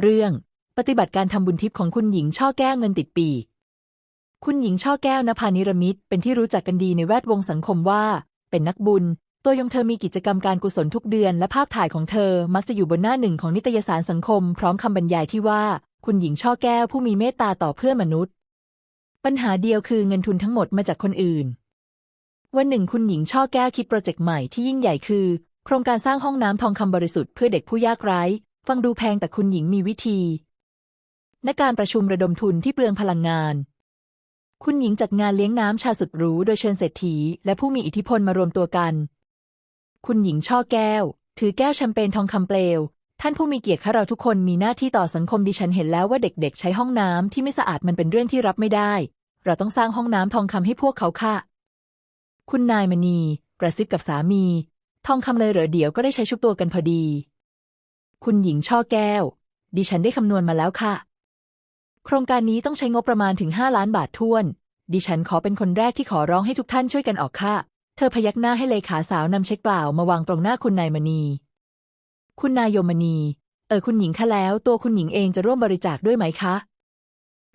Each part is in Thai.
เรื่อง ปฏิบัติการทำบุญทิพย์ของคุณหญิงช่อแก้วเงินติดปี คุณหญิงช่อแก้วนภานิรมิตเป็นที่รู้จักกันดีในแวดวงสังคมว่า เป็นนักบุญ ตัวยงเธอมีกิจกรรมการกุศลทุกเดือนและภาพถ่ายของเธอมักจะอยู่บนหน้าหนึ่งของนิตยสารสังคม พร้อมคำบรรยายที่ว่า คุณหญิงช่อแก้วผู้มีเมตตาต่อเพื่อนมนุษย์ ปัญหาเดียวคือเงินทุนทั้งหมดมาจากคนอื่น วันหนึ่งคุณหญิงช่อแก้วคิดโปรเจกต์ใหม่ที่ยิ่งใหญ่คือ โครงการสร้างห้องน้ำทองคำบริสุทธิ์เพื่อเด็กผู้ยากไร้ ฟังดูแพงแต่คุณหญิงมีวิธีณการประชุมระดมทุนที่เปลืองพลังงาน คุณหญิงจัดงานเลี้ยงน้ำชาสุดหรูโดยเชิญเศรษฐี และผู้มีอิทธิพลมารวมตัวกัน คุณหญิงช่อแก้ว ถือแก้วแชมเปญทองคำเปลว ท่านผู้มีเกียรติข้าเราทุกคนมีหน้าที่ต่อสังคมดิฉันเห็นแล้วว่าเด็กๆ ใช้ห้องน้ำที่ไม่สะอาดมันเป็นเรื่องที่รับไม่ได้ เราต้องสร้างห้องน้ำทองคำให้พวกเขาค่ะ คุณนายมณีกระซิบกับสามี ทองคำเลยเหรอเดี๋ยวก็ได้ใช้ชุบตัวกันพอดี คุณหญิงช่อแก้ว ดิฉันได้คำนวณมาแล้วค่ะ โครงการนี้ต้องใช้งบประมาณถึง 5 ล้านบาทท้วน ดิฉันขอเป็นคนแรกที่ขอร้องให้ทุกท่านช่วยกันออกค่ะ เธอพยักหน้าให้เลขาสาวนำเช็คเปล่ามาวางตรงหน้าคุณนายมณี คุณนายมณี เออคุณหญิงคะแล้ว ตัวคุณหญิงเองจะร่วมบริจาคด้วยไหมคะ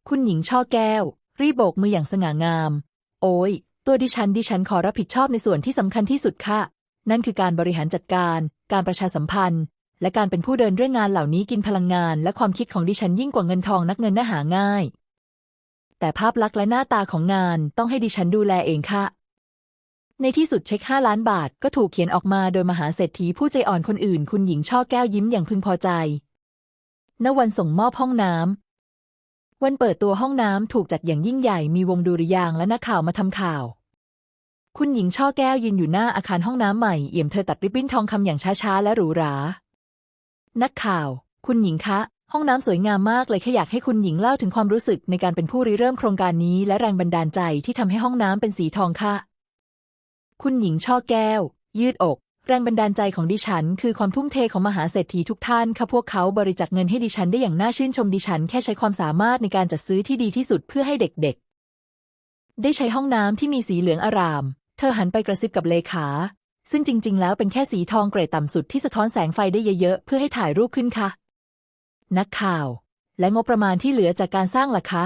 คุณหญิงช่อแก้ว รีบโบกมืออย่างสง่างาม โอ้ยตัวดิฉันดิฉันขอรับผิดชอบในส่วนที่สำคัญที่สุดค่ะ นั่นคือการบริหารจัดการ การประชาสัมพันธ์ และการเป็นผู้เดินเรื่องงานเหล่านี้กินพลังงาน และความคิดของดิฉันยิ่งกว่าเงินทองนักเงินน่าหาง่าย แต่ภาพลักษณ์และหน้าตาของงานต้องให้ดิฉันดูแลเองค่ะ ในที่สุดเช็คห้าล้านบาทก็ถูกเขียนออกมาโดยมหาเศรษฐีผู้ใจอ่อนคนอื่น คุณหญิงช่อแก้วยิ้มอย่างพึงพอใจ ณ วันส่งมอบห้องน้ำ วันเปิดตัวห้องน้ำถูกจัดอย่างยิ่งใหญ่ มีวงดุริยางและนักข่าวมาทำข่าวคุณหญิงช่อแก้วยืนอยู่หน้าอาคารห้องน้ำใหม่ เอี่ยมเธอตัดริบบิ้นทองคำอย่างช้าๆ และหรูหรา นักข่าว คุณหญิงคะ ห้องน้ำสวยงามมากเลยแค่อยากให้คุณหญิงเล่าถึงความรู้สึกในการเป็นผู้ริเริ่มโครงการนี้ และแรงบันดาลใจที่ทำให้ห้องน้ำเป็นสีทองค่ะ คุณหญิงช่อแก้ว ยืดอก แรงบันดาลใจของดิฉัน คือความทุ่มเทของมหาเศรษฐีทุกท่านค่ะพวกเขาบริจาคเงินให้ดิฉันได้อย่างน่าชื่นชมดิฉัน แค่ใช้ความสามารถในการจัดซื้อที่ดีที่สุดเพื่อให้เด็กๆ ได้ใช้ห้องน้ำที่มีสีเหลืองอาราม เธอหันไปกระซิบกับเลขา ซึ่งจริง ๆ แล้วเป็นแค่สีทองเกรดต่ำสุดที่สะท้อนแสงไฟได้เยอะๆ เพื่อให้ถ่ายรูปขึ้นค่ะ นักข่าว และงบประมาณที่เหลือจากการสร้างล่ะคะ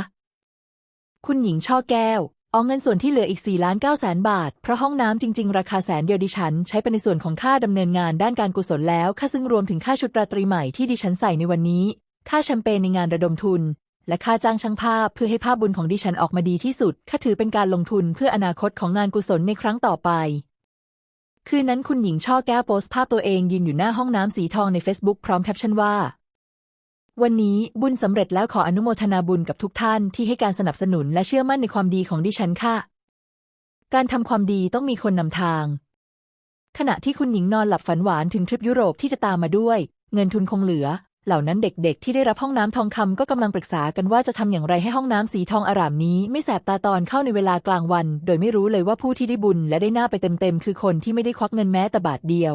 คุณหญิงช่อแก้วเอาเงินส่วนที่เหลืออีก4ล้าน9แสนบาท เพราะห้องน้ำจริง ๆ ราคาแสนเดียวดิฉัน ใช้ไปในส่วนของค่าดำเนินงานด้านการกุศลแล้วค่าซึ่งรวมถึงค่าชุดราตรีใหม่ที่ดิฉันใส่ในวันนี้ ค่าแชมเปญในงานระดมทุน และค่าจ้างช่างภาพเพื่อให้ภาพบุญของดิฉันออกมาดีที่สุด ค่าถือเป็นการลงทุนเพื่ออนาคตของงานกุศลในครั้งต่อไป คืนนั้นคุณหญิงช่อแก้วโพสต์ภาพตัวเองยืนอยู่หน้าห้องน้ำสีทองใน Facebook พร้อมแคปชั่นว่า วันนี้บุญสำเร็จแล้วขออนุโมทนาบุญกับทุกท่านที่ให้การสนับสนุนและเชื่อมั่นในความดีของดิฉันค่ะ การทำความดีต้องมีคนนำทาง ขณะที่คุณหญิงนอนหลับฝันหวานถึงทริปยุโรปที่จะตามมาด้วย เงินทุนคงเหลือ เหล่านั้นเด็กๆ ที่ได้รับห้องน้ำทองคำก็กำลังปรึกษากันว่าจะทำอย่างไรให้ห้องน้ำสีทองอร่ามนี้ ไม่แสบตาตอนเข้าในเวลากลางวัน โดยไม่รู้เลยว่าผู้ที่ได้บุญและได้หน้าไปเต็มๆ คือคนที่ไม่ได้ควักเงินแม้แต่บาทเดียว